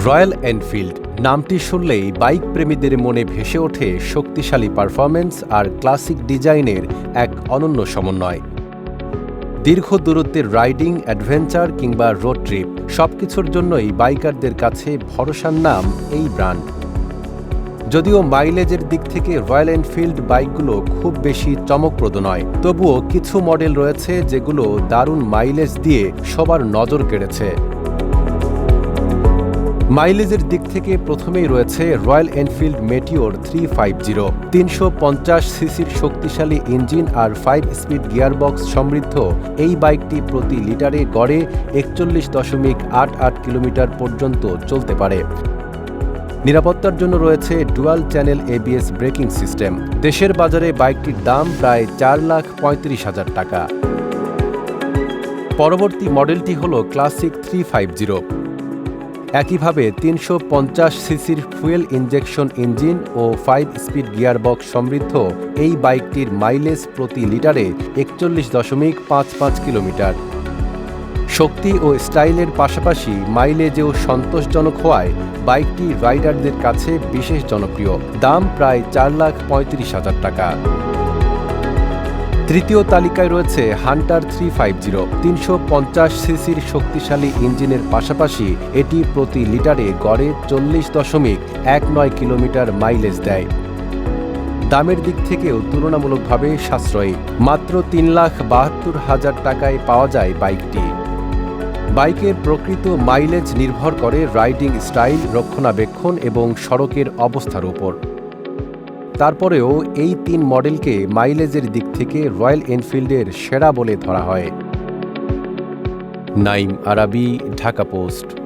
Royal Enfield নামটি শুনলেই bike প্রেমীদের মনে ভেসে ওঠে শক্তিশালী পারফরম্যান্স আর ক্লাসিক ডিজাইনের এক অনন্য সমন্বয়। দীর্ঘ দূরত্বের রাইডিং, অ্যাডভেঞ্চার কিংবা রোড ট্রিপ সবকিছুর জন্যই বাইকারদের কাছে ভরসার নাম এই ব্র্যান্ড। যদিও মাইলেজের দিক থেকে রয়্যাল এনফিল্ড বাইকগুলো খুব বেশি চমকপ্রদ নয়, তবুও কিছু মডেল রয়েছে যেগুলো দারুণ মাইলেজ দিয়ে সবার নজর কেড়েছে। মাইলেজের দিক থেকে প্রথমেই রয়েছে Royal Enfield Meteor three five zero. তিনশো পঞ্চাশ সিসির শক্তিশালী ইঞ্জিন আর ফাইভ স্পিড গিয়ারবক্স সমৃদ্ধ। এই বাইকটি প্রতি লিটারে গড়ে একচল্লিশ দশমিক আট আট কিলোমিটার পর্যন্ত চলতে পারে। নিরাপত্তার জন্য রয়েছে dual channel ABS braking system. দেশের বাজারে বাইকটির দাম প্রায় চার লাখ পঁয়ত্রিশ হাজার টাকা। পরবর্তী মডেলটি হল ক্লাসিক থ্রি ফাইভ জিরো। একইভাবে তিনশো পঞ্চাশ সিসির ফুয়েল ইঞ্জেকশন ইঞ্জিন ও ফাইভ স্পিড গিয়ারবক্স সমৃদ্ধ এই বাইকটির মাইলেজ প্রতি লিটারে একচল্লিশ দশমিক পাঁচ পাঁচ কিলোমিটার। শক্তি ও স্টাইলের পাশাপাশি মাইলেজেও সন্তোষজনক হওয়ায় বাইকটি রাইডারদের কাছে বিশেষ জনপ্রিয়। দাম প্রায় চার লাখ পঁয়ত্রিশ হাজার টাকা। তৃতীয় তালিকায় রয়েছে হান্টার থ্রি ফাইভ জিরো, তিনশো পঞ্চাশ সিসির শক্তিশালী ইঞ্জিনের পাশাপাশি এটি প্রতি লিটারে গড়ে চল্লিশ দশমিক এক নয় কিলোমিটার মাইলেজ দেয়। দামের দিক থেকেও তুলনামূলকভাবে সাশ্রয়ী। মাত্র তিন লাখ বাহাত্তর হাজার টাকায় পাওয়া যায় বাইকটি। বাইকের প্রকৃত মাইলেজ নির্ভর করে রাইডিং স্টাইল, রক্ষণাবেক্ষণ এবং সড়কের অবস্থার উপর তারপরেও এই তিন মডেলকে মাইলেজের দিক থেকে রয়্যাল এনফিল্ডের সেরা বলে ধরা হয়। নাইম আরাবি, ঢাকা পোস্ট।